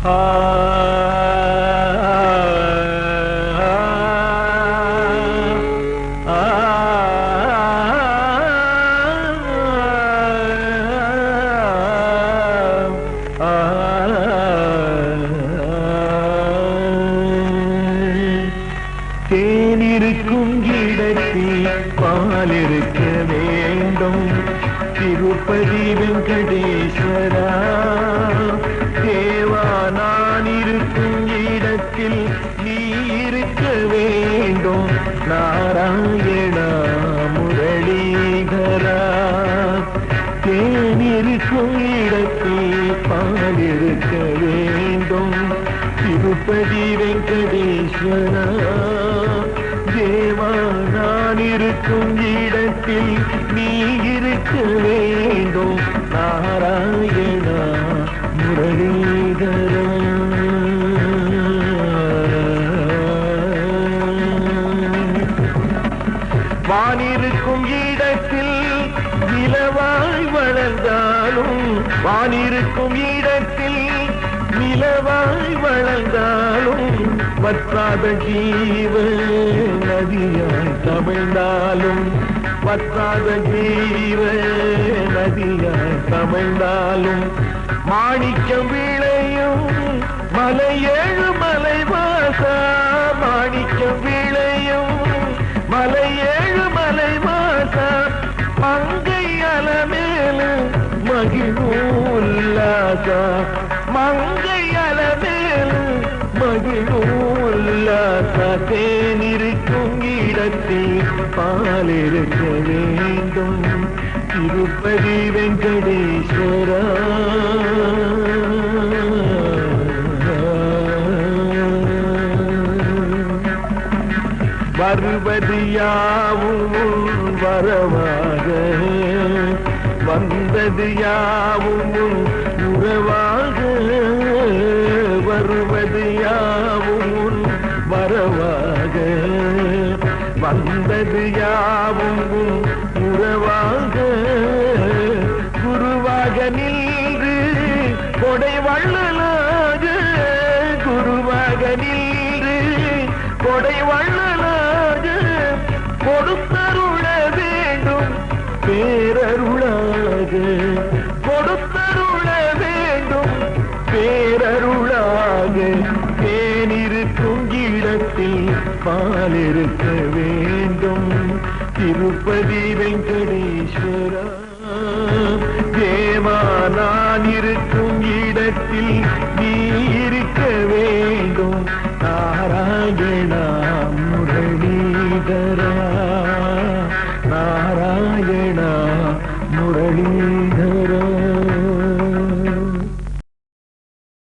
தேனிருக்கும் இடத்தில் பால் இருக்க வேண்டும். திருப்பதி வெங்கடேஸ்வரா நாராயணா முரளிகரா தேனிருக்கும் இடத்தில் பால் வேண்டும். திருப்பதி வெங்கடேஸ்வரா தேவா நான் இருக்கும் இடத்தில் நீ இருக்க வேண்டும். நாராயண வானிருக்கும் இடத்தில் நிலவாய் வளர்ந்தாலும் வானிருக்கும் இடத்தில் நிலவாய் வளர்ந்தாலும் வற்றாத ஜீவ நதியாய் தமிழ்ந்தாலும் வற்றாத ஜீவ நதியாய் தமிழ்ந்தாலும் மாணிக்கம் விளையும் மலை ஏழு மலை மகிழ்வுல்லாச மங்கை அலமேலு தேனிருக்கும் இடத்தில் பாலிருக்க வேண்டும். திருப்பதி வெங்கடேஸ்வரா. வருவதியாவும் வரவாக வந்தது யாவும் வந்தது யாவும் உன் உறவாக. குருவாக நின்று கொடை வள்ளலாக. குருவாக நின்று கொடை வள்ளலாக. கொடுத்தருள வேண்டும் பேரருளாக. கொடுத்தருள வேண்டும் பேரருளாக. தேனிருக்கும் இடத்தில் பாலிருக்க திருப்பதி வெங்கடேஸ்வரா தேவா நான் இருக்கும் இடத்தில்